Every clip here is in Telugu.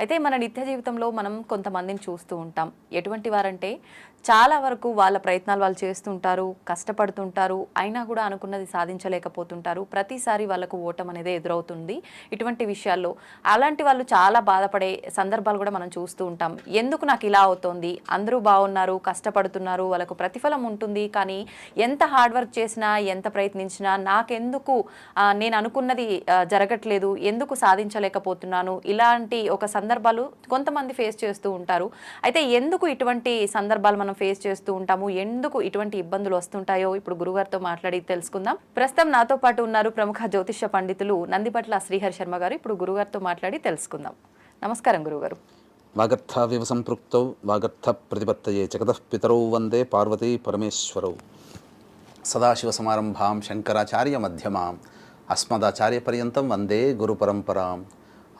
అయితే మన నిత్య జీవితంలో మనం కొంతమందిని చూస్తూ ఉంటాం. ఎటువంటి వారంటే చాలా వరకు వాళ్ళ ప్రయత్నాలు వాళ్ళు చేస్తుంటారు కష్టపడుతుంటారు అయినా కూడా అనుకున్నది సాధించలేకపోతుంటారు. ప్రతిసారి వాళ్ళకు ఓటం అనేది ఎదురవుతుంది ఇటువంటి విషయాల్లో. అలాంటి వాళ్ళు చాలా బాధపడే సందర్భాలు కూడా మనం చూస్తూ ఉంటాం. ఎందుకు నాకు ఇలా అవుతోంది? అందరూ బాగున్నారు కష్టపడుతున్నారు వాళ్ళకు ప్రతిఫలం ఉంటుంది. కానీ ఎంత హార్డ్ వర్క్ చేసినా ఎంత ప్రయత్నించినా నాకెందుకు నేను అనుకున్నది జరగట్లేదు ఎందుకు సాధించలేకపోతున్నాను? ఇలాంటి ఒక సందర్భాలు కొంతమంది ఫేస్ చేస్తూ ఉంటారు. అయితే ఎందుకు ఇటువంటి సందర్భాలు మనం ఫేస్ చేస్తూ ఉంటాము? ఎందుకు ఇటువంటి ఇబ్బందులు వస్తుంటాయో ఇప్పుడు గురుగారితో మాట్లాడి తెలుసుకుందాం. ప్రస్తుతం నాతో పాటు ఉన్నారు ప్రముఖ జ్యోతిష పండితులు నందిపట్ల శ్రీహరి శర్మ గారు. ఇప్పుడు గురుగారితో మాట్లాడి తెలుసుకుందాం. నమస్కారం గురుగారు. వాగర్థావివ సంపృక్తౌ వాగర్థ ప్రతిపత్తయే జగతః పితరౌ వందే పార్వతీ పరమేశ్వరౌ. సదాశివసమారంభాం శంకరాచార్య మధ్యమాం అస్మదాచార్యపర్యంతం వందే గురుపరంపరాం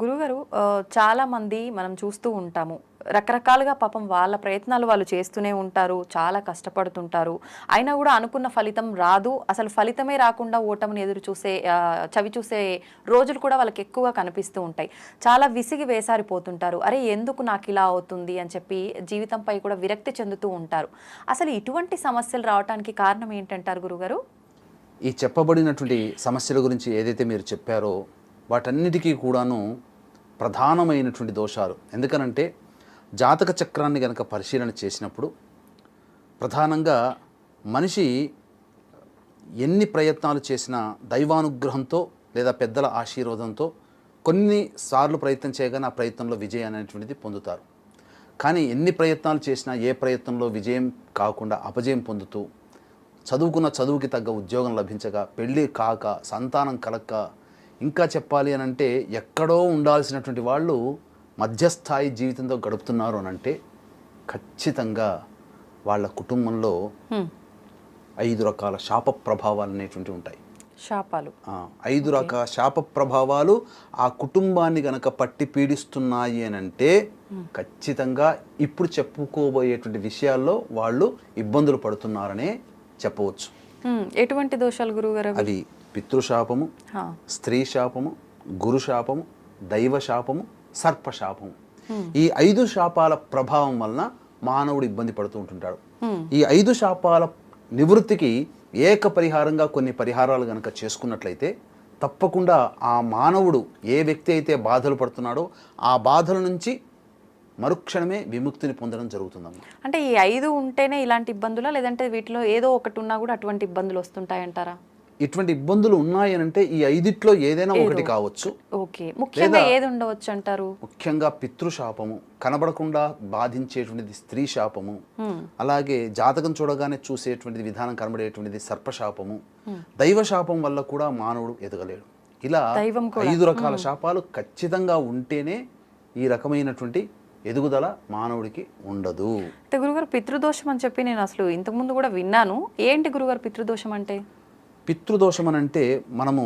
గురుగారు చాలామంది మనం చూస్తూ ఉంటాము. రకరకాలుగా పాపం వాళ్ళ ప్రయత్నాలు వాళ్ళు చేస్తూనే ఉంటారు చాలా కష్టపడుతుంటారు. అయినా కూడా అనుకున్న ఫలితం రాదు. అసలు ఫలితమే రాకుండా ఓటమిని ఎదురు చూసే చవి చూసే రోజులు కూడా వాళ్ళకి ఎక్కువగా కనిపిస్తూ ఉంటాయి. చాలా విసిగి వేసారిపోతుంటారు. అరే ఎందుకు నాకు ఇలా అవుతుంది అని చెప్పి జీవితంపై కూడా విరక్తి చెందుతూ ఉంటారు. అసలు ఇటువంటి సమస్యలు రావడానికి కారణం ఏంటంటారు గురుగారు? ఈ చెప్పబడినటువంటి సమస్యల గురించి ఏదైతే మీరు చెప్పారో వాటన్నిటికీ కూడాను ప్రధానమైనటువంటి దోషాలు. ఎందుకనంటే జాతక చక్రాన్ని కనుక పరిశీలన చేసినప్పుడు ప్రధానంగా మనిషి ఎన్ని ప్రయత్నాలు చేసినా దైవానుగ్రహంతో లేదా పెద్దల ఆశీర్వాదంతో కొన్నిసార్లు ప్రయత్నం చేయగానే ఆ ప్రయత్నంలో విజయం అనేటువంటిది పొందుతారు. కానీ ఎన్ని ప్రయత్నాలు చేసినా ఏ ప్రయత్నంలో విజయం కాకుండా అపజయం పొందుతూ చదువుకున్న చదువుకి తగ్గ ఉద్యోగం లభించక పెళ్ళి కాక సంతానం కలక్క ఇంకా చెప్పాలి అని అంటే ఎక్కడో ఉండాల్సినటువంటి వాళ్ళు మధ్యస్థాయి జీవితంతో గడుపుతున్నారు అని అంటే ఖచ్చితంగా వాళ్ళ కుటుంబంలో. ఐదు రకాల శాప ప్రభావాలు అనేటువంటివి ఉంటాయి శాపాలు ఐదు రకాల శాప ప్రభావాలు ఆ కుటుంబాన్ని గనక పట్టి పీడిస్తున్నాయి అని అంటే ఖచ్చితంగా ఇప్పుడు చెప్పుకోబోయేటువంటి విషయాల్లో వాళ్ళు ఇబ్బందులు పడుతున్నారనే చెప్పవచ్చు. ఎటువంటి దోషాలు గురుగారు అవి? అవి పితృశాపము. స్త్రీ శాపము గురు శాపము దైవ శాపము సర్పశాపము ఈ ఐదు శాపాల ప్రభావం వలన మానవుడు ఇబ్బంది పడుతూ ఉంటుంటాడు. ఈ ఐదు శాపాల నివృత్తికి ఏక పరిహారంగా కొన్ని పరిహారాలు గనక చేసుకున్నట్లయితే తప్పకుండా ఆ మానవుడు ఏ వ్యక్తి అయితే బాధలు పడుతున్నాడో ఆ బాధల నుంచి మరుక్షణమే విముక్తిని పొందడం జరుగుతుందమ్మా. అంటే ఈ ఐదు ఉంటేనే ఇలాంటి ఇబ్బందులా? లేదంటే వీటిలో ఏదో ఒకటి ఉన్నా కూడా అటువంటి ఇబ్బందులు వస్తుంటాయంటారా? ఇటువంటి ఇబ్బందులు ఉన్నాయనంటే ఈ ఐదిట్లో ఏదైనా ఒకటి కావచ్చు. ఓకే. ముఖ్యంగా ఏది ఉండవచ్చు అంటారు? ముఖ్యంగా పితృశాపము. కనబడకుండా బాధించేటువంటిది స్త్రీ శాపము. అలాగే జాతకం చూడగానే చూసేటువంటిది విధానం కనబడేటువంటిది సర్పశాపము. దైవ శాపం వల్ల కూడా మానవుడు ఎదగలేడు. ఇలా దైవం ఐదు రకాల శాపాలు ఖచ్చితంగా ఉంటేనే ఈ రకమైనటువంటి ఎదుగుదల మానవుడికి ఉండదు. అయితే గురుగారు పితృదోషం అని చెప్పి నేను అసలు ఇంతకుముందు కూడా విన్నాను. ఏంటి గురుగారు పితృదోషం అంటే? పితృదోషం అని అంటే మనము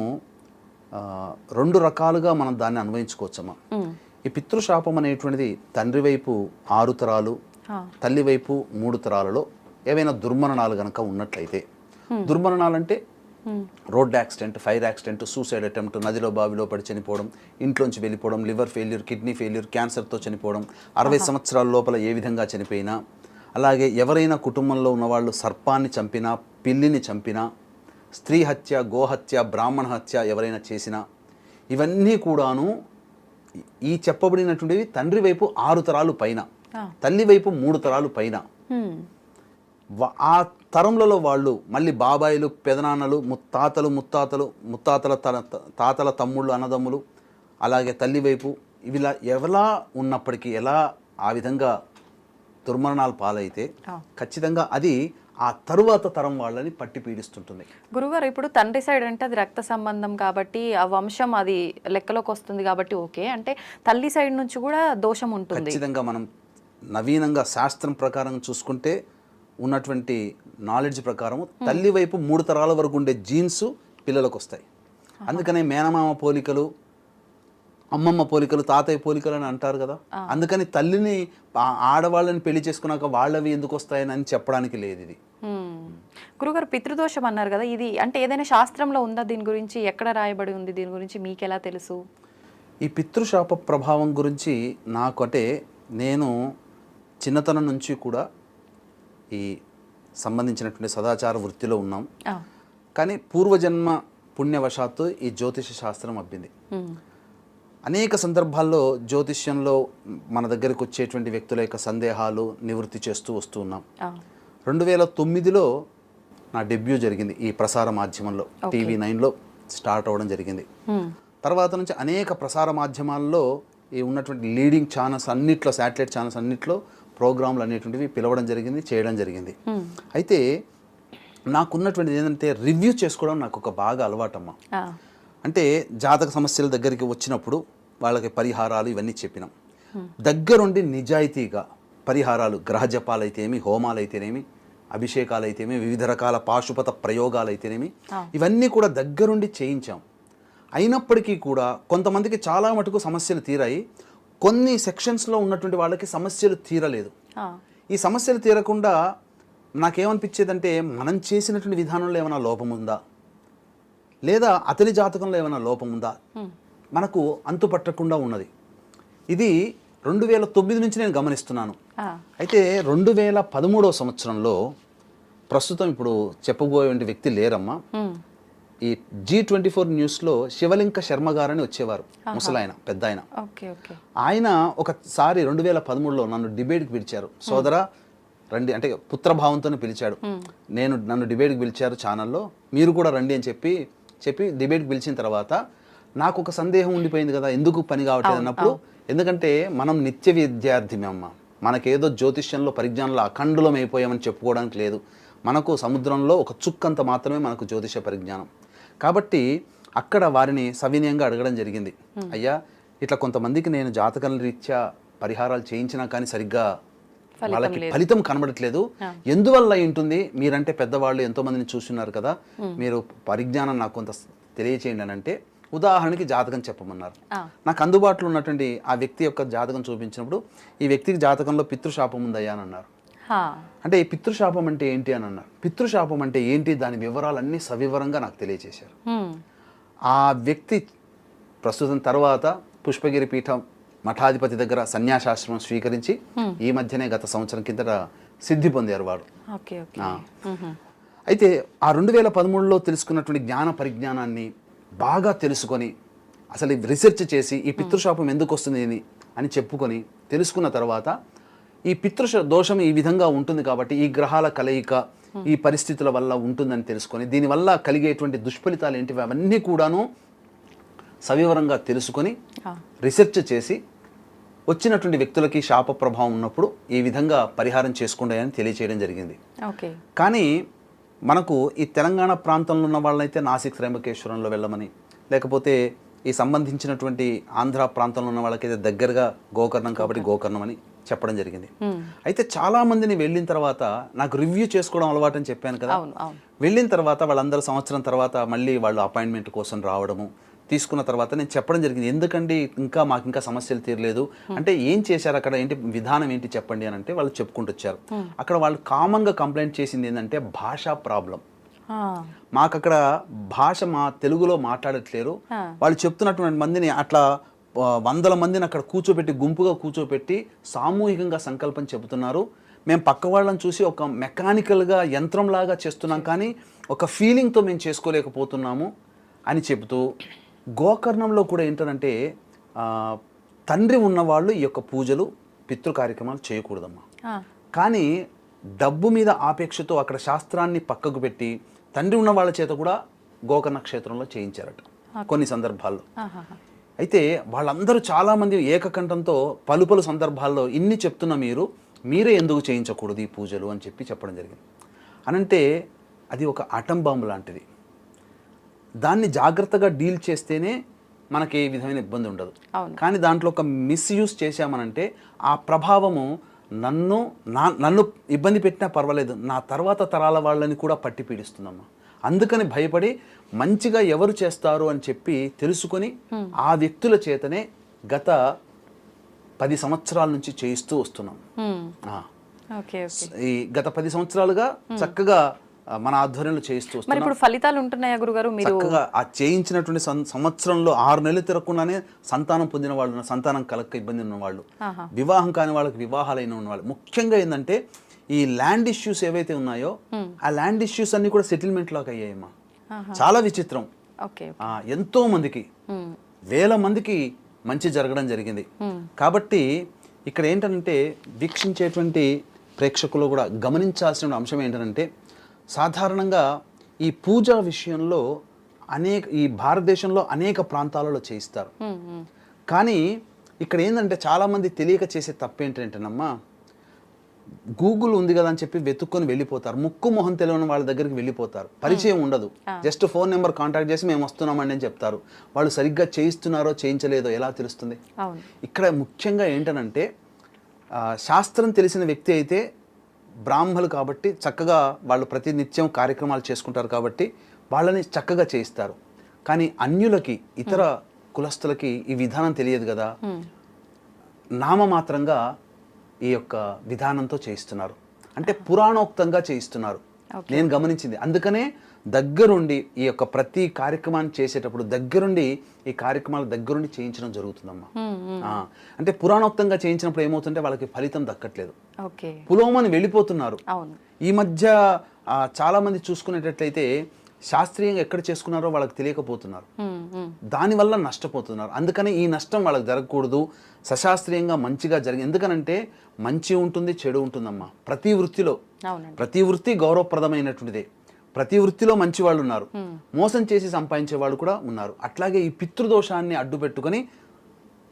రెండు రకాలుగా మనం దాన్ని అన్వయించుకోవచ్చమ్మా. మ్మ్. ఈ పితృశాపం అనేటువంటిది తండ్రి వైపు ఆరు తరాలు. తల్లి వైపు మూడు తరాలలో ఏవైనా దుర్మరణాలు గనక ఉన్నట్లయితే. దుర్మరణాలంటే road accident fire accident suicide attempt నదిలో బావిలో పడి చనిపోవడం ఇంట్లోంచి వెళ్ళిపోవడం లివర్ ఫెయిల్యూర్ కిడ్నీ ఫెయిల్యూర్ క్యాన్సర్తో చనిపోవడం అరవై సంవత్సరాల లోపల ఏ విధంగా చనిపోయినా అలాగే ఎవరైనా కుటుంబంలో ఉన్నవాళ్ళు సర్పాన్ని చంపినా పిల్లిని చంపినా స్త్రీ హత్య గోహత్య బ్రాహ్మణ హత్య ఎవరైనా చేసినా ఇవన్నీ కూడాను ఈ చెప్పబడినటువంటివి తండ్రి వైపు ఆరు తరాలు పైన. తల్లి వైపు మూడు తరాలు పైన ఆ తరంలో వాళ్ళు మళ్ళీ బాబాయిలు పెదనాన్నలు ముత్తాతలు ముత్తాతలు ముత్తాతల తల- తాతల తమ్ముళ్ళు అన్నదమ్ములు అలాగే తల్లి వైపు ఇవిలా ఎవలా ఉన్నప్పటికీ ఎలా ఆ విధంగా దుర్మరణాలు పాలైతే. ఖచ్చితంగా అది ఆ తరువాత తరం వాళ్ళని పట్టి పీడిస్తుంటుంది. గురుగారు ఇప్పుడు తండ్రి సైడ్ అంటే అది రక్త సంబంధం కాబట్టి ఆ వంశం అది లెక్కలోకి వస్తుంది కాబట్టి ఓకే. అంటే తల్లి సైడ్ నుంచి కూడా దోషం ఉంటుంది. ఖచ్చితంగా మనం నవీనంగా శాస్త్రం ప్రకారం చూసుకుంటే ఉన్నటువంటి నాలెడ్జ్ ప్రకారం తల్లి వైపు మూడు తరాల వరకు ఉండే జీన్స్ పిల్లలకు వస్తాయి. అందుకనే మేనమామ పోలికలు అమ్మమ్మ పోలికలు తాతయ్య పోలికలు అని అంటారు కదా. అందుకని తల్లిని ఆడవాళ్ళని పెళ్ళి చేసుకున్నాక వాళ్ళవి ఎందుకు వస్తాయని అని చెప్పడానికి లేదు ఇది. గురుగారు పితృదోషం అన్నారు కదా ఇది అంటే ఏదైనా శాస్త్రంలో ఉందా? దీని గురించి ఎక్కడ రాయబడి ఉంది? దీని గురించి మీకు ఎలా తెలుసు? ఈ పితృశాప ప్రభావం గురించి నాకు అంటే నేను చిన్నతనం నుంచి కూడా ఈ సంబంధించినటువంటి సదాచార వృత్తిలో ఉన్నాం. కానీ పూర్వజన్మ పుణ్యవశాత్తు ఈ జ్యోతిష శాస్త్రం అబ్బింది. అనేక సందర్భాల్లో జ్యోతిష్యంలో మన దగ్గరికి వచ్చేటువంటి వ్యక్తుల యొక్క సందేహాలు నివృత్తి చేస్తూ వస్తూ ఉన్నాం. రెండు వేల తొమ్మిదిలో నా డెబ్యూ జరిగింది ఈ ప్రసార మాధ్యమంలో టీవీ నైన్లో స్టార్ట్ అవ్వడం జరిగింది. తర్వాత నుంచి అనేక ప్రసార మాధ్యమాల్లో ఈ ఉన్నటువంటి లీడింగ్ ఛానల్స్ అన్నిట్లో శాటిలైట్ ఛానల్స్ అన్నిట్లో ప్రోగ్రాంలు అనేటువంటివి పిలవడం జరిగింది చేయడం జరిగింది. అయితే నాకున్నటువంటిది ఏంటంటే రివ్యూ చేసుకోవడం నాకు ఒక బాగా అలవాటమ్మా. అంటే జాతక సమస్యల దగ్గరికి వచ్చినప్పుడు వాళ్ళకి పరిహారాలు ఇవన్నీ చెప్పినాం. దగ్గరుండి నిజాయితీగా పరిహారాలు గ్రహ జపాలు అయితేనేమి హోమాలు అయితేనేమి అభిషేకాలు అయితేనేమి వివిధ రకాల పాశుపత ప్రయోగాలు అయితేనేమి ఇవన్నీ కూడా దగ్గరుండి చేయించాం. అయినప్పటికీ కూడా కొంతమందికి చాలా మటుకు సమస్యలు తీరాయి. కొన్ని సెక్షన్స్లో ఉన్నటువంటి వాళ్ళకి సమస్యలు తీరలేదు. ఈ సమస్యలు తీరకుండా నాకేమనిపించేదంటే మనం చేసినటువంటి విధానంలో ఏమైనా లోపం ఉందా లేదా అతని జాతకంలో ఏమైనా లోపం ఉందా? మనకు అంతు పట్టకుండా ఉన్నది. ఇది రెండు వేల తొమ్మిది నుంచి నేను గమనిస్తున్నాను. అయితే రెండు వేల పదమూడవ సంవత్సరంలో ప్రస్తుతం ఇప్పుడు చెప్పబోయే వ్యక్తి లేరమ్మా. ఈ జీ ట్వంటీ ఫోర్ న్యూస్లో శివలింక శర్మ గారని వచ్చేవారు. ముసలాయన పెద్ద ఆయన ఆయన ఒకసారి రెండు వేల పదమూడులో నన్ను డిబేట్కి పిలిచారు. సోదరా రండి అంటే పుత్రభావంతోనే పిలిచాడు. నేను నన్ను డిబేట్కి పిలిచారు ఛానల్లో. మీరు కూడా రండి అని చెప్పి చెప్పి డిబేట్కి పిలిచిన తర్వాత నాకు ఒక సందేహం ఉండిపోయింది కదా ఎందుకు పని కావట్లేదు అన్నప్పుడు? ఎందుకంటే మనం నిత్య విద్యార్థి అమ్మ. మనకేదో జ్యోతిష్యంలో పరిజ్ఞానంలో అఖండులం అయిపోయామని చెప్పుకోవడానికి లేదు. మనకు సముద్రంలో ఒక చుక్కంత మాత్రమే మనకు జ్యోతిష పరిజ్ఞానం. కాబట్టి అక్కడ వారిని సవినయంగా అడగడం జరిగింది. అయ్యా ఇట్లా కొంతమందికి నేను జాతకం రీత్యా పరిహారాలు చేయించినా కానీ సరిగ్గా వాళ్ళకి ఫలితం కనబడట్లేదు. ఎందువల్ల ఉంటుంది మీరంటే పెద్దవాళ్ళు ఎంతో మందిని చూస్తున్నారు కదా. మీరు పరిజ్ఞానం నాకు కొంత తెలియచేయండి అని అంటే ఉదాహరణకి జాతకం చెప్పమన్నారు. నాకు అందుబాటులో ఉన్నటువంటి ఆ వ్యక్తి యొక్క జాతకం చూపించినప్పుడు ఈ వ్యక్తికి జాతకంలో పితృశాపం ఉందయ్యా అని అన్నారు. అంటే ఈ పితృశాపం అంటే ఏంటి అని అన్నారు. పితృశాపం అంటే ఏంటి? దాని వివరాలన్నీ సవివరంగా నాకు తెలియజేశారు. ఆ వ్యక్తి ప్రస్తుతం తర్వాత పుష్పగిరి పీఠం మఠాధిపతి దగ్గర సన్యాసాశ్రమం స్వీకరించి ఈ మధ్యనే గత సంవత్సరం కిందట సిద్ధి పొందారు. మ్మ్. అయితే ఆ రెండు వేల పదమూడులో తెలుసుకున్నటువంటి జ్ఞాన పరిజ్ఞానాన్ని బాగా తెలుసుకొని అసలు రీసెర్చ్ చేసి ఈ పితృశాపం ఎందుకు వస్తుంది అని అని చెప్పుకొని తెలుసుకున్న తర్వాత ఈ పితృశ దోషం ఈ విధంగా ఉంటుంది కాబట్టి ఈ గ్రహాల కలయిక ఈ పరిస్థితుల వల్ల ఉంటుందని తెలుసుకొని దీనివల్ల కలిగేటువంటి దుష్ఫలితాలు ఏంటివి అవన్నీ కూడాను సవివరంగా తెలుసుకొని. రీసెర్చ్ చేసి వచ్చినటువంటి వ్యక్తులకి శాప ప్రభావం ఉన్నప్పుడు ఈ విధంగా పరిహారం చేసుకోండి అని తెలియచేయడం జరిగింది. కానీ మనకు ఈ తెలంగాణ ప్రాంతంలో ఉన్న వాళ్ళైతే నాసిక్ త్రయంబకేశ్వరంలో వెళ్ళమని లేకపోతే ఈ సంబంధించినటువంటి ఆంధ్ర ప్రాంతంలో ఉన్న వాళ్ళకైతే దగ్గరగా గోకర్ణం కాబట్టి గోకర్ణం అని చెప్పడం జరిగింది. అయితే చాలా మందిని వెళ్ళిన తర్వాత నాకు రివ్యూ చేసుకోవడం అలవాటు అని చెప్పాను కదా. వెళ్ళిన తర్వాత వాళ్ళందరూ సంవత్సరం తర్వాత మళ్ళీ వాళ్ళు అపాయింట్మెంట్ కోసం రావడము తీసుకున్న తర్వాత నేను చెప్పడం జరిగింది. ఎందుకండి ఇంకా మాకు ఇంకా సమస్యలు తీరలేదు? అంటే ఏం చేశారు అక్కడ? ఏంటి విధానం ఏంటి చెప్పండి అని అంటే వాళ్ళు చెప్పుకుంటూ వచ్చారు. అక్కడ వాళ్ళు కామన్గా కంప్లైంట్ చేసింది ఏంటంటే భాషా ప్రాబ్లం. మాకు అక్కడ భాష మా తెలుగులో మాట్లాడట్లేరు. వాళ్ళు చెప్తున్నటువంటి మందిని అట్లా వందల మందిని అక్కడ కూర్చోబెట్టి గుంపుగా కూర్చోబెట్టి సామూహికంగా సంకల్పం చెబుతున్నారు. మేము పక్క వాళ్ళని చూసి ఒక మెకానికల్గా యంత్రంలాగా చేస్తున్నాం కానీ ఒక ఫీలింగ్తో మేము చేసుకోలేకపోతున్నాము అని చెబుతూ గోకర్ణంలో కూడా ఏంటంటే తండ్రి ఉన్నవాళ్ళు ఈ యొక్క పూజలు పితృ కార్యక్రమాలు చేయకూడదమ్మా. కానీ డబ్బు మీద ఆపేక్షతో అక్కడ శాస్త్రాన్ని పక్కకు పెట్టి తండ్రి ఉన్న వాళ్ళ చేత కూడా గోకర్ణ క్షేత్రంలో చేయించారట కొన్ని సందర్భాల్లో. అయితే వాళ్ళందరూ చాలామంది ఏకకంఠంతో పలు పలు సందర్భాల్లో ఇన్ని చెప్తున్న మీరు మీరే ఎందుకు చేయించకూడదు ఈ పూజలు అని చెప్పి చెప్పడం జరిగింది. అనంటే అది ఒక అటం బాంబు లాంటిది. దాన్ని జాగ్రత్తగా డీల్ చేస్తేనే మనకి ఏ విధమైన ఇబ్బంది ఉండదు. కానీ దాంట్లో ఒక మిస్యూజ్ చేశామనంటే ఆ ప్రభావము నన్ను నా నన్ను ఇబ్బంది పెట్టినా పర్వాలేదు నా తర్వాత తరాల వాళ్ళని కూడా పట్టి పీడిస్తుందమ్మా. అందుకని భయపడి మంచిగా ఎవరు చేస్తారు అని చెప్పి తెలుసుకొని ఆ వ్యక్తుల చేతనే గత పది సంవత్సరాల నుంచి చేయిస్తూ వస్తున్నాం. ఈ గత పది సంవత్సరాలుగా చక్కగా మన ఆధ్వర్యంలో చేయిస్తూ మరి ఇప్పుడు ఫలితాలు ఉంటున్నాయా గురుగారు మీరు ఆ చేయించినటువంటి సంవత్సరంలో ఆరు నెలలు తిరగకుండానే సంతానం పొందిన వాళ్ళు. సంతానం కలక్క ఇబ్బంది ఉన్న వాళ్ళు. వివాహం కాని వాళ్ళకి వివాహాలైన ఉన్న వాళ్ళు ముఖ్యంగా ఏంటంటే ఈ ల్యాండ్ ఇష్యూస్ ఏవైతే ఉన్నాయో ఆ ల్యాండ్ ఇష్యూస్ అన్ని కూడా సెటిల్మెంట్ లాగా అయ్యాయమ్మా. చాలా విచిత్రం ఎంతో మందికి. వేల మందికి మంచి జరగడం జరిగింది. కాబట్టి ఇక్కడ ఏంటంటే వీక్షించేటువంటి ప్రేక్షకులు కూడా గమనించాల్సిన అంశం ఏంటంటే సాధారణంగా ఈ పూజ విషయంలో అనేక ఈ భారతదేశంలో అనేక ప్రాంతాలలో చేయిస్తారు. కానీ ఇక్కడ ఏంటంటే చాలామంది తెలియక చేసే తప్పు ఏంటంటేనమ్మా గూగుల్ ఉంది కదా అని చెప్పి వెతుక్కొని వెళ్ళిపోతారు. ముక్కు మొహం తెలియని వాళ్ళ దగ్గరికి వెళ్ళిపోతారు. పరిచయం ఉండదు. జస్ట్ ఫోన్ నెంబర్ కాంటాక్ట్ చేసి మేము వస్తున్నామండి అని చెప్తారు. వాళ్ళు సరిగ్గా చేయిస్తున్నారో చేయించలేదో ఎలా తెలుస్తుంది? ఇక్కడ ముఖ్యంగా ఏంటనంటే శాస్త్రం తెలిసిన వ్యక్తి అయితే బ్రాహ్మలు కాబట్టి చక్కగా వాళ్ళు ప్రతినిత్యం కార్యక్రమాలు చేసుకుంటారు కాబట్టి వాళ్ళని చక్కగా చేయిస్తారు. కానీ అన్యులకి ఇతర కులస్తులకి ఈ విధానం తెలియదు కదా. నామమాత్రంగా ఈ యొక్క విధానంతో చేయిస్తున్నారు. అంటే పురాణోక్తంగా చేయిస్తున్నారు. నేను గమనించింది. అందుకనే దగ్గరుండి ఈ యొక్క ప్రతి కార్యక్రమాన్ని చేసేటప్పుడు దగ్గరుండి ఈ కార్యక్రమాలు దగ్గరుండి చేయించడం జరుగుతుందమ్మా. అంటే పురాణోక్తంగా చేయించినప్పుడు ఏమవుతుంటే వాళ్ళకి ఫలితం దక్కట్లేదు. పులోమని వెళ్ళిపోతున్నారు. ఈ మధ్య చాలా మంది చూసుకునేటట్లయితే శాస్త్రీయంగా ఎక్కడ చేసుకున్నారో వాళ్ళకి తెలియకపోతున్నారు. దానివల్ల నష్టపోతున్నారు. అందుకని ఈ నష్టం వాళ్ళకి జరగకూడదు. సశాస్త్రీయంగా మంచిగా జరిగి ఎందుకనంటే మంచి ఉంటుంది చెడు ఉంటుందమ్మా. ప్రతి వృత్తిలో ప్రతి వృత్తి గౌరవప్రదమైనటువంటిదే. ప్రతి వృత్తిలో మంచి వాళ్ళు ఉన్నారు మోసం చేసి సంపాదించే వాళ్ళు కూడా ఉన్నారు. అట్లాగే ఈ పితృదోషాన్ని అడ్డు పెట్టుకొని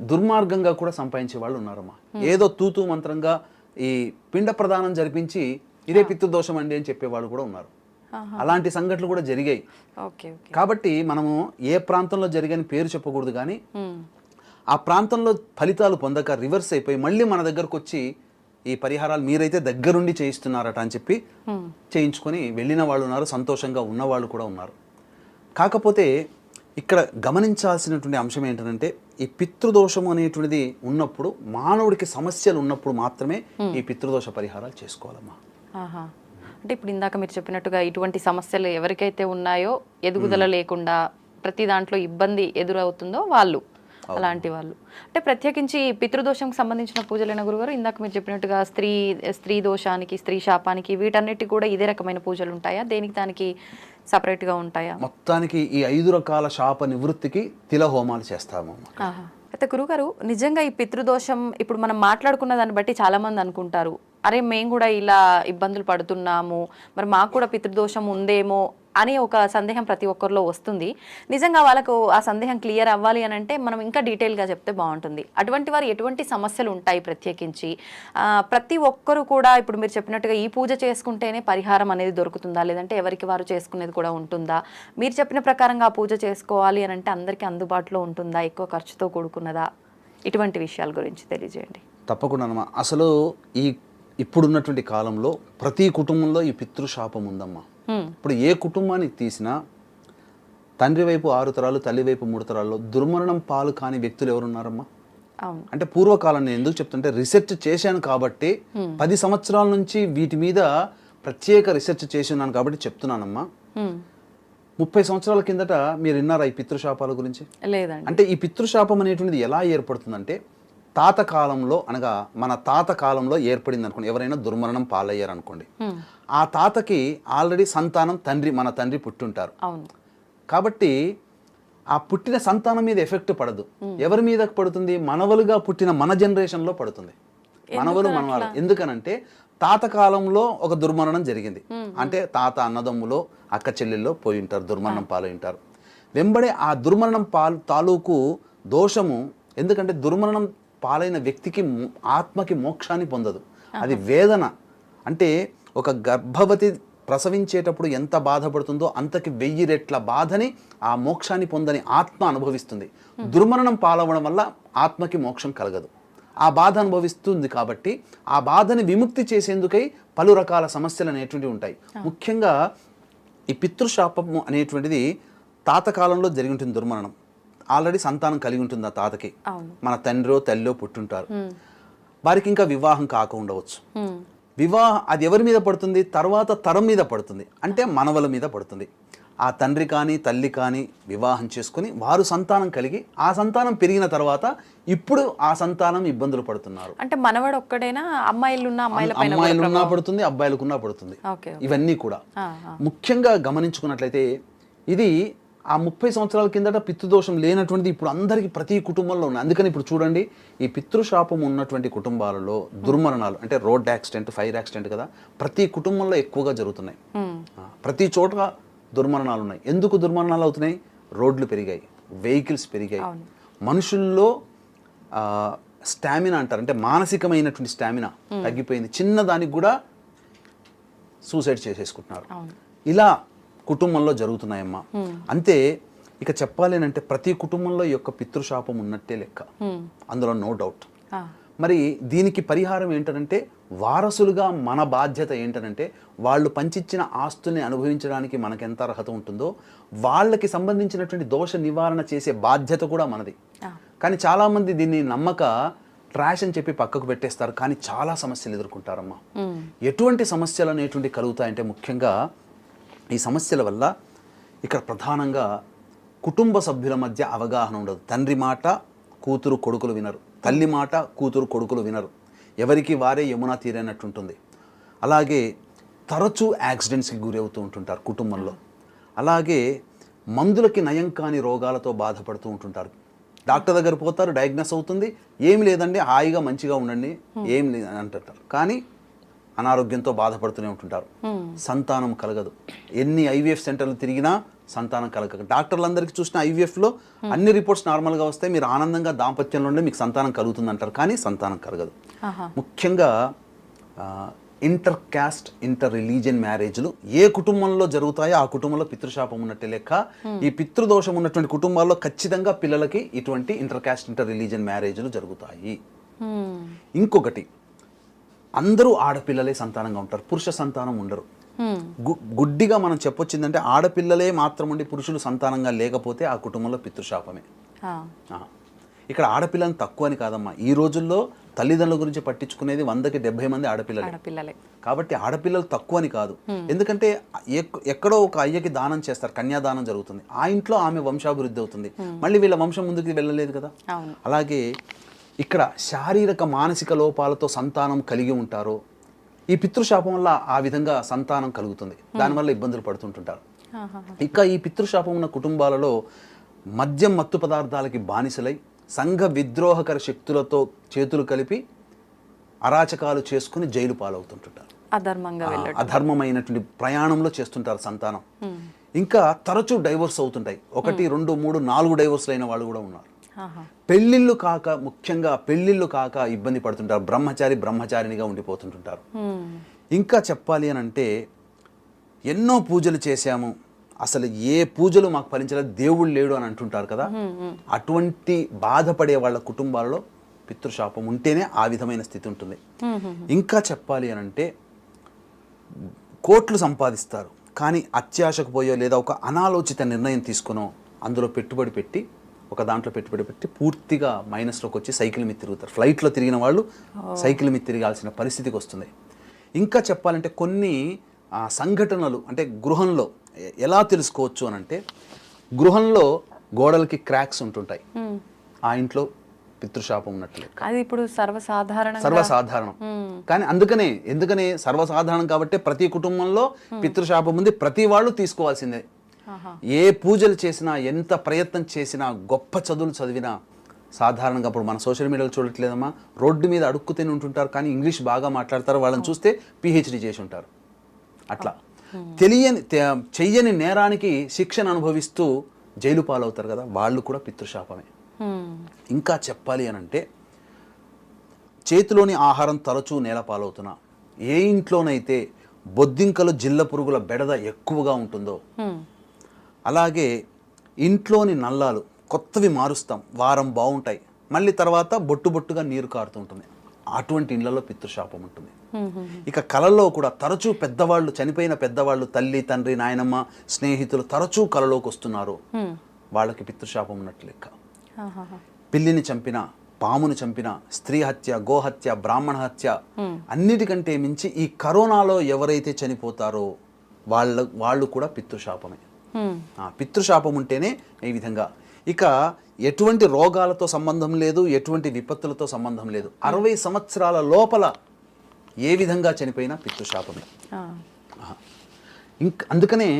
దుర్మార్గంగా కూడా సంపాదించే వాళ్ళు ఉన్నారమ్మా. ఏదో తూతూ మంత్రంగా ఈ పిండ ప్రదానం జరిపించి ఇదే పితృదోషం అండి అని చెప్పేవాళ్ళు కూడా ఉన్నారు. అలాంటి సంఘటనలు కూడా జరిగాయి. కాబట్టి మనము ఏ ప్రాంతంలో జరిగని పేరు చెప్పకూడదు కానీ. ఆ ప్రాంతంలో ఫలితాలు పొందక రివర్స్ అయిపోయి మళ్ళీ మన దగ్గరకు వచ్చి ఈ పరిహారాలు మీరైతే దగ్గరుండి చేయిస్తున్నారట అని చెప్పి. చేయించుకొని వెళ్ళిన వాళ్ళు ఉన్నారు సంతోషంగా ఉన్నవాళ్ళు కూడా ఉన్నారు. కాకపోతే ఇక్కడ గమనించాల్సినటువంటి అంశం ఏంటంటే ఈ పితృదోషం అనేటువంటిది ఉన్నప్పుడు మానవుడికి సమస్యలు ఉన్నప్పుడు మాత్రమే ఈ పితృదోష పరిహారాలు చేసుకోవాలమ్మా. అంటే ఇప్పుడు ఇందాక మీరు చెప్పినట్టుగా ఇటువంటి సమస్యలు ఎవరికైతే ఉన్నాయో ఎదుగుదల లేకుండా ప్రతి దాంట్లో ఇబ్బంది ఎదురవుతుందో వాళ్ళు. అలాంటి వాళ్ళు. అంటే ప్రత్యేకించి పితృదోషంకి సంబంధించిన పూజలైన గురుగారు ఇందాక మీరు చెప్పినట్టుగా స్త్రీ స్త్రీ దోషానికి స్త్రీ శాపానికి వీటన్నిటికి కూడా ఇదే రకమైన పూజలు ఉంటాయా? దేనికి దానికి సపరేట్గా ఉంటాయా? మొత్తానికి ఈ ఐదు రకాల శాప నివృత్తికి తిల హోమాలు చేస్తామమ్మా ఆహా. అయితే గురుగారు నిజంగా ఈ పితృదోషం ఇప్పుడు మనం మాట్లాడుకున్న దాన్ని బట్టి చాలా మంది అనుకుంటారు. అరే మేము కూడా ఇలా ఇబ్బందులు పడుతున్నాము మరి మాకు కూడా పితృదోషం ఉందేమో అని ఒక సందేహం ప్రతి ఒక్కరిలో వస్తుంది. నిజంగా వాళ్ళకు ఆ సందేహం క్లియర్ అవ్వాలి అని అంటే మనం ఇంకా డీటెయిల్గా చెప్తే బాగుంటుంది. అటువంటి వారు ఎటువంటి సమస్యలు ఉంటాయి ప్రత్యేకించి? ప్రతి ఒక్కరు కూడా ఇప్పుడు మీరు చెప్పినట్టుగా ఈ పూజ చేసుకుంటేనే పరిహారం అనేది దొరుకుతుందా? లేదంటే ఎవరికి వారు చేసుకునేది కూడా ఉంటుందా? మీరు చెప్పిన ప్రకారంగా ఆ పూజ చేసుకోవాలి అని అంటే అందరికీ అందుబాటులో ఉంటుందా? ఎక్కువ ఖర్చుతో కూడుకున్నదా? ఇటువంటి విషయాల గురించి తెలియజేయండి. తప్పకుండా అసలు ఈ ఇప్పుడున్నటువంటి కాలంలో ప్రతి కుటుంబంలో ఈ పితృశాపం ఉందమ్మా. ఇప్పుడు ఏ కుటుంబానికి తీసినా తండ్రి వైపు ఆరు తరాలు తల్లి వైపు మూడు తరాల్లో దుర్మరణం పాలు కాని వ్యక్తులు ఎవరున్నారమ్మా? అంటే పూర్వకాలం నేను ఎందుకు చెప్తుంటే రీసెర్చ్ చేశాను కాబట్టి పది సంవత్సరాల నుంచి వీటి మీద ప్రత్యేక రీసెర్చ్ చేసి ఉన్నాను కాబట్టి చెప్తున్నానమ్మా. ముప్పై సంవత్సరాల కిందట మీరు విన్నారా ఈ పితృశాపాల గురించి? అంటే ఈ పితృశాపం అనేటువంటిది ఎలా ఏర్పడుతుందంటే తాత కాలంలో అనగా మన తాత కాలంలో ఏర్పడింది అనుకోండి ఎవరైనా దుర్మరణం పాలయ్యారు అనుకోండి. ఆ తాతకి ఆల్రెడీ సంతానం తండ్రి మన తండ్రి పుట్టుంటారు. కాబట్టి ఆ పుట్టిన సంతానం మీద ఎఫెక్ట్ పడదు. ఎవరి మీద పడుతుంది? మనవలుగా పుట్టిన మన జనరేషన్లో పడుతుంది. మనవలు మనవాళ్ళు. ఎందుకనంటే తాత కాలంలో ఒక దుర్మరణం జరిగింది. అంటే తాత అన్నదమ్ములో అక్క చెల్లెల్లో పోయి ఉంటారు దుర్మరణం పాలై ఉంటారు. వెంబడే ఆ దుర్మరణం పాలు తాలూకు దోషము ఎందుకంటే దుర్మరణం పాలైన వ్యక్తికి ఆత్మకి మోక్షాన్ని పొందదు. అది వేదన. అంటే ఒక గర్భవతి ప్రసవించేటప్పుడు ఎంత బాధపడుతుందో అంతకి వెయ్యి రెట్ల బాధని ఆ మోక్షాన్ని పొందని ఆత్మ అనుభవిస్తుంది. దుర్మరణం పాలవడం వల్ల ఆత్మకి మోక్షం కలగదు. ఆ బాధ అనుభవిస్తుంది కాబట్టి ఆ బాధని విముక్తి చేసేందుకై పలు రకాల సమస్యలు అనేటువంటివి ఉంటాయి. ముఖ్యంగా ఈ పితృశాపము అనేటువంటిది తాత కాలంలో జరిగి ఉంటుంది దుర్మరణం. ఆల్రెడీ సంతానం కలిగి ఉంటుంది ఆ తాతకి. మన తండ్రో తల్లో పుట్టుంటారు. వారికి ఇంకా వివాహం కాక ఉండవచ్చు. వివాహ అది ఎవరి మీద పడుతుంది? తర్వాత తరం మీద పడుతుంది. అంటే మనవల మీద పడుతుంది. ఆ తండ్రి కానీ తల్లి కానీ వివాహం చేసుకుని వారు సంతానం కలిగి ఆ సంతానం పెరిగిన తర్వాత ఇప్పుడు ఆ సంతానం ఇబ్బందులు పడుతున్నారు. అంటే మనవాడు ఒక్కడైనా అమ్మాయిలు ఉన్న అమ్మాయిల పైన కూడా అమ్మాయిలు ఉన్నా ప్రభావం- పడుతుంది అబ్బాయిలకున్నా పడుతుంది. ఇవన్నీ కూడా. ముఖ్యంగా గమనించుకున్నట్లయితే ఇది ఆ ముప్పై సంవత్సరాల కిందట పితృదోషం లేనటువంటిది ఇప్పుడు అందరికీ ప్రతి కుటుంబంలో ఉంది. అందుకని ఇప్పుడు చూడండి ఈ పితృశాపం ఉన్నటువంటి కుటుంబాలలో దుర్మరణాలు అంటే రోడ్ యాక్సిడెంట్ ఫైర్ యాక్సిడెంట్ కదా ప్రతి కుటుంబంలో ఎక్కువగా జరుగుతున్నాయి. ప్రతి చోట దుర్మరణాలు ఉన్నాయి. ఎందుకు దుర్మరణాలు అవుతున్నాయి? రోడ్లు పెరిగాయి వెహికల్స్ పెరిగాయి. మనుషుల్లో స్టామినా అంటారు. అంటే మానసికమైనటువంటి స్టామినా తగ్గిపోయింది. చిన్న దానికి కూడా సూసైడ్ చేసేసుకుంటున్నారు. ఇలా కుటుంబంలో జరుగుతున్నాయమ్మా అంతే ఇక చెప్పాలి అంటే ప్రతి కుటుంబంలో ఈ యొక్క పితృశాపం ఉన్నట్టే లెక్క. అందులో నో డౌట్. మరి దీనికి పరిహారం ఏంటంటే వారసులుగా మన బాధ్యత ఏంటనంటే వాళ్ళు పంచిచ్చిన ఆస్తుల్ని అనుభవించడానికి మనకెంత అర్హత ఉంటుందో వాళ్ళకి సంబంధించినటువంటి దోష నివారణ చేసే బాధ్యత కూడా మనది. కానీ చాలామంది దీన్ని నమ్మక ట్రాష్ అని చెప్పి పక్కకు పెట్టేస్తారు కానీ చాలా సమస్యలు ఎదుర్కొంటారమ్మా. ఎటువంటి సమస్యలు అనేటువంటి కలుగుతాయంటే ముఖ్యంగా ఈ సమస్యల వల్ల ఇక్కడ ప్రధానంగా కుటుంబ సభ్యుల మధ్య అవగాహన ఉండదు. తండ్రి మాట కూతురు కొడుకులు వినరు. తల్లి మాట కూతురు కొడుకులు వినరు. ఎవరికి వారే యమునా తీరైనట్టుంటుంది అలాగే తరచూ యాక్సిడెంట్స్కి గురి అవుతూ ఉంటుంటారు కుటుంబంలో. అలాగే మందులకి నయం కాని రోగాలతో బాధపడుతూ ఉంటుంటారు. డాక్టర్ దగ్గర పోతారు డయాగ్నోస్ అవుతుంది. ఏమి లేదండి హాయిగా మంచిగా ఉండండి ఏం లేదు అని అంటుంటారు. కానీ అనారోగ్యంతో బాధపడుతూనే ఉంటుంటారు. సంతానం కలగదు. ఎన్ని ఐవీఎఫ్ సెంటర్లు తిరిగినా సంతానం కలగదు డాక్టర్లందరికీ చూసిన ఐవీఎఫ్లో అన్ని రిపోర్ట్స్ నార్మల్గా వస్తాయి. మీరు ఆనందంగా దాంపత్యంలో ఉండే మీకు సంతానం కలుగుతుంది అంటారు కానీ సంతానం కలగదు. ముఖ్యంగా ఇంటర్ క్యాస్ట్ ఇంటర్ రిలీజియన్ మ్యారేజ్లు ఏ కుటుంబంలో జరుగుతాయో ఆ కుటుంబంలో పితృశాపం ఉన్నట్టే లెక్క. ఈ పితృదోషం ఉన్నటువంటి కుటుంబాల్లో ఖచ్చితంగా పిల్లలకి ఇటువంటి ఇంటర్ క్యాస్ట్ ఇంటర్ రిలీజియన్ మ్యారేజ్లు జరుగుతాయి. ఇంకొకటి అందరూ ఆడపిల్లలే సంతానంగా ఉంటారు. పురుష సంతానం ఉండరు. గుడ్డిగా మనం చెప్పొచ్చిందంటే ఆడపిల్లలే మాత్రం ఉండి పురుషులు సంతానంగా లేకపోతే ఆ కుటుంబంలో పితృశాపమే. ఇక్కడ ఆడపిల్లని తక్కువ అని కాదమ్మా. ఈ రోజుల్లో తల్లిదండ్రుల గురించి పట్టించుకునేది వందకి డెబ్బై మంది ఆడపిల్లలే. కాబట్టి ఆడపిల్లలు తక్కువ అని కాదు. ఎందుకంటే ఎక్- ఎక్కడో ఒక అయ్యకి దానం చేస్తారు. కన్యాదానం జరుగుతుంది. ఆ ఇంట్లో ఆమె వంశాభివృద్ధి అవుతుంది. మళ్ళీ వీళ్ళ వంశం ముందుకు వెళ్ళలేదు కదా? అలాగే ఇక్కడ శారీరక మానసిక లోపాలతో సంతానం కలిగి ఉంటారో ఈ పితృశాపం వల్ల ఆ విధంగా సంతానం కలుగుతుంది. దానివల్ల ఇబ్బందులు పడుతుంటుంటారు. ఇక ఈ పితృశాపం ఉన్న కుటుంబాలలో మద్యం మత్తు పదార్థాలకి బానిసలై సంఘ విద్రోహకర శక్తులతో చేతులు కలిపి అరాచకాలు చేసుకుని జైలు పాలవుతుంటుంటారు. అధర్మంగా అధర్మమైనటువంటి ప్రయాణంలో చేస్తుంటారు సంతానం. ఇంకా తరచూ డైవర్స్ అవుతుంటాయి. ఒకటి రెండు మూడు నాలుగు డైవర్స్లు అయిన వాళ్ళు కూడా ఉన్నారు. పెళ్ళిళ్ళు కాక ముఖ్యంగా పెళ్ళిళ్ళు కాక ఇబ్బంది పడుతుంటారు. బ్రహ్మచారి బ్రహ్మచారినిగా ఉండిపోతుంటుంటారు. ఇంకా చెప్పాలి అని అంటే ఎన్నో పూజలు చేశాము. అసలు ఏ పూజలు మాకు ఫలించలేదు. దేవుడు లేడు అని అంటుంటారు కదా. అటువంటి బాధపడే వాళ్ళ కుటుంబాలలో పితృశాపం ఉంటేనే ఆ విధమైన స్థితి ఉంటుంది. ఇంకా చెప్పాలి అని అంటే కోట్లు సంపాదిస్తారు. కానీ అత్యాశకు పోయో లేదా ఒక అనాలోచిత నిర్ణయం తీసుకునో అందులో పెట్టుబడి పెట్టి ఒక దాంట్లో పెట్టుబడి పెట్టి పూర్తిగా మైనస్లోకి వచ్చి సైకిల్ మీద తిరుగుతారు. ఫ్లైట్లో తిరిగిన వాళ్ళు సైకిల్ మీద తిరగాల్సిన పరిస్థితికి వస్తుంది ఇంకా చెప్పాలంటే కొన్ని ఆ, సంఘటనలు అంటే గృహంలో ఎలా తెలుసుకోవచ్చు అని అంటే గృహంలో గోడలకి క్రాక్స్ ఉంటుంటాయి. ఆ ఇంట్లో పితృశాపం ఉన్నట్లు. అది ఇప్పుడు సర్వసాధారణంగా సర్వసాధారణం. కానీ అందుకనే ఎందుకనే సర్వసాధారణం కాబట్టి ప్రతి కుటుంబంలో పితృశాపం ఉంది ప్రతి వాళ్ళు తీసుకోవాల్సిందే. ఏ పూజలు చేసినా ఎంత ప్రయత్నం చేసినా గొప్ప చదువులు చదివినా సాధారణంగా ఇప్పుడు మన సోషల్ మీడియాలో చూడట్లేదమ్మా. రోడ్డు మీద అడుక్కు తిని ఉంటుంటారు కానీ ఇంగ్లీష్ బాగా మాట్లాడతారు. వాళ్ళని చూస్తే పిహెచ్డి చేసి ఉంటారు. అట్లా. తెలియని చెయ్యని నేరానికి శిక్షణ అనుభవిస్తూ జైలు పాలవుతారు కదా వాళ్ళు కూడా పితృశాపమే. ఇంకా చెప్పాలి అని అంటే చేతిలోని ఆహారం తరచూ నేల పాలవుతున్నా. ఏ ఇంట్లోనైతే బొద్దింకలు జిల్ల పురుగుల బెడద ఎక్కువగా ఉంటుందో. అలాగే ఇంట్లోని నల్లాలు కొత్తవి మారుస్తాం వారం బాగుంటాయి. మళ్ళీ తర్వాత బొట్టు బొట్టుగా నీరు కారుతుంటుంది. అటువంటి ఇళ్ళలో పితృశాపం ఉంటుంది. ఇక కళల్లో కూడా తరచూ పెద్దవాళ్ళు చనిపోయిన పెద్దవాళ్ళు తల్లి తండ్రి నాయనమ్మ స్నేహితులు తరచూ కళలోకి వస్తున్నారు. వాళ్ళకి పితృశాపం ఉన్నట్లు లెక్క. పిల్లిని చంపిన పామును చంపిన స్త్రీ హత్య గోహత్య బ్రాహ్మణ హత్య అన్నిటికంటే మించి ఈ కరోనాలో ఎవరైతే చనిపోతారో వాళ్ళ వాళ్ళు కూడా పితృశాపమే. పితృశాపం ఉంటేనే ఈ విధంగా. ఇక ఎటువంటి రోగాలతో సంబంధం లేదు ఎటువంటి విపత్తులతో సంబంధం లేదు. అరవై సంవత్సరాల లోపల ఏ విధంగా చనిపోయినా పితృశాపమే. ఇంక అందుకనే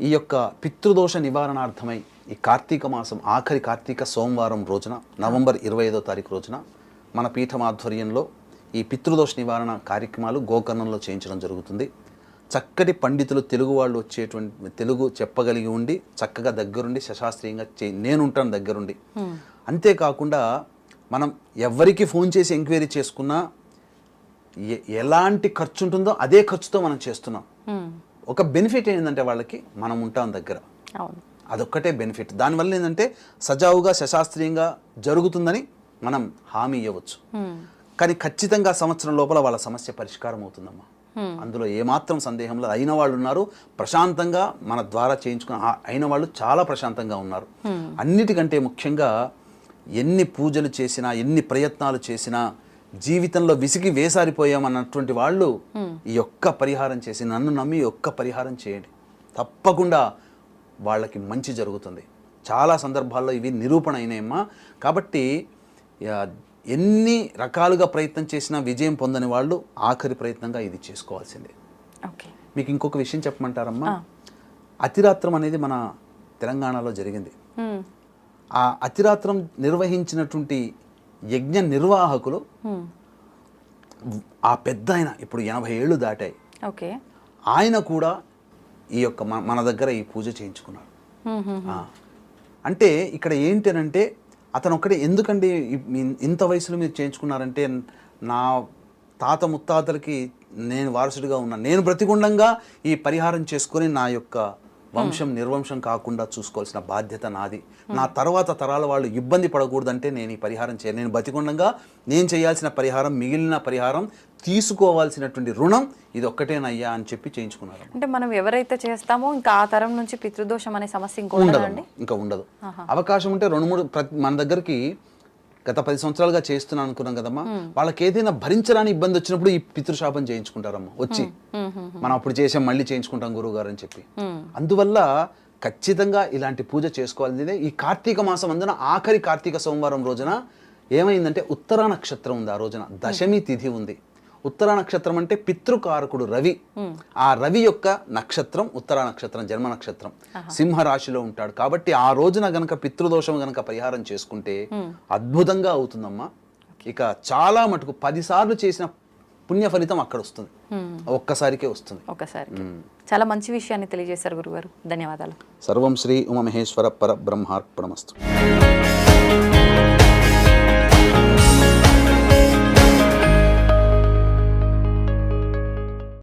ఈ యొక్క పితృదోష నివారణార్థమై ఈ కార్తీక మాసం ఆఖరి కార్తీక సోమవారం రోజున నవంబర్ ఇరవై ఐదో తారీఖు రోజున మన పీఠం ఆధ్వర్యంలో ఈ పితృదోష నివారణ కార్యక్రమాలు గోకర్ణంలో చేయించడం జరుగుతుంది. చక్కటి పండితులు తెలుగు వాళ్ళు వచ్చేటువంటి తెలుగు చెప్పగలిగి ఉండి చక్కగా దగ్గరుండి శశాస్త్రీయంగా చే నేను ఉంటాను దగ్గరుండి అంతేకాకుండా మనం ఎవరికి ఫోన్ చేసి ఎంక్వైరీ చేసుకున్నా ఎలాంటి ఖర్చు ఉంటుందో అదే ఖర్చుతో మనం చేస్తున్నాం. ఒక బెనిఫిట్ ఏంటంటే వాళ్ళకి మనం ఉంటాం దగ్గర. అదొక్కటే బెనిఫిట్. దానివల్ల ఏంటంటే సజావుగా శశాస్త్రీయంగా జరుగుతుందని మనం హామీ ఇవ్వచ్చు. కానీ ఖచ్చితంగా సంవత్సరం లోపల వాళ్ళ సమస్య పరిష్కారం అవుతుందమ్మా అందులో ఏమాత్రం సందేహం లేదు. అయిన వాళ్ళు ఉన్నారు. ప్రశాంతంగా మన ద్వారా చేయించుకున్న అయిన వాళ్ళు చాలా ప్రశాంతంగా ఉన్నారు. అన్నిటికంటే ముఖ్యంగా ఎన్ని పూజలు చేసినా ఎన్ని ప్రయత్నాలు చేసినా జీవితంలో విసిగి వేసారిపోయామన్నటువంటి వాళ్ళు ఈ ఒక్క పరిహారం చేసి నన్ను నమ్మి ఒక్క పరిహారం చేయండి. తప్పకుండా వాళ్ళకి మంచి జరుగుతుంది. చాలా సందర్భాల్లో ఇవి నిరూపణ అయినాయమ్మా. కాబట్టి ఎన్ని రకాలుగా ప్రయత్నం చేసినా విజయం పొందని వాళ్ళు ఆఖరి ప్రయత్నంగా ఇది చేసుకోవాల్సిందే ఓకే మీకు ఇంకొక విషయం చెప్పమంటారమ్మా. అతిరాత్రం అనేది మన తెలంగాణలో జరిగింది. ఆ అతిరాత్రం నిర్వహించినటువంటి యజ్ఞ నిర్వాహకులు. ఆ పెద్ద ఆయన ఇప్పుడు ఎనభై ఏళ్ళు దాటాయి ఓకే ఆయన కూడా ఈ యొక్క మన- మన దగ్గర ఈ పూజ చేయించుకున్నాడు. అంటే ఇక్కడ ఏంటనంటే అతను ఒక్కడే ఎందుకండి ఇంత వయసులో మీరు చేయించుకున్నారంటే నా తాత ముత్తాతలకి నేను వారసుడిగా ఉన్నా. నేను బ్రతికుండంగా ఈ పరిహారం చేసుకొని నా యొక్క వంశం నిర్వంశం కాకుండా చూసుకోవాల్సిన బాధ్యత నాది. నా తర్వాత తరాల వాళ్ళు ఇబ్బంది పడకూడదంటే నేను ఈ పరిహారం చేయాలి నేను బతికుండంగా నేను చేయాల్సిన పరిహారం మిగిలిన పరిహారం తీసుకోవాల్సినటువంటి రుణం ఇది ఒక్కటేనయ్యా అని చెప్పి చేయించుకున్నారు. అంటే మనం ఎవరైతే చేస్తామో ఇంకా ఆ తరం నుంచి పితృదోషం అనే సమస్య ఇంకో ఉండదండి ఉండదు ఇంకా ఉండదు. అవకాశం ఉంటే రెండు మూడు ప్రతి మన దగ్గరికి గత పది సంవత్సరాలుగా చేస్తున్నాను అనుకున్నాం కదమ్మా. వాళ్ళకి ఏదైనా భరించరాని ఇబ్బంది వచ్చినప్పుడు ఈ పితృశాపం చేయించుకుంటారమ్మా. వచ్చి మనం అప్పుడు చేసాం మళ్ళీ చేయించుకుంటాం గురువు గారు అని చెప్పి అందువల్ల ఖచ్చితంగా ఇలాంటి పూజ చేసుకోవాల్సిందే. ఈ కార్తీక మాసం అందున ఆఖరి కార్తీక సోమవారం రోజున ఏమైందంటే ఉత్తరా నక్షత్రం ఉంది ఆ రోజున. దశమి తిథి ఉంది. ఉత్తరా నక్షత్రం అంటే పితృకారకుడు రవి. ఆ రవి యొక్క నక్షత్రం ఉత్తరా నక్షత్రం జన్మ నక్షత్రం. సింహ రాశిలో ఉంటాడు. కాబట్టి ఆ రోజున గనక పితృదోషం గనక పరిహారం చేసుకుంటే అద్భుతంగా అవుతుందమ్మా. ఇక చాలా మటుకు పదిసార్లు చేసిన పుణ్య ఫలితం అక్కడ వస్తుంది. ఒక్కసారికే వస్తుంది. ఒకసారి చాలా మంచి విషయాన్ని తెలియజేశారు గురుగారు. ధన్యవాదాలు. సర్వం శ్రీ ఉమమహేశ్వర పర బ్రహ్మార్పణమస్తు.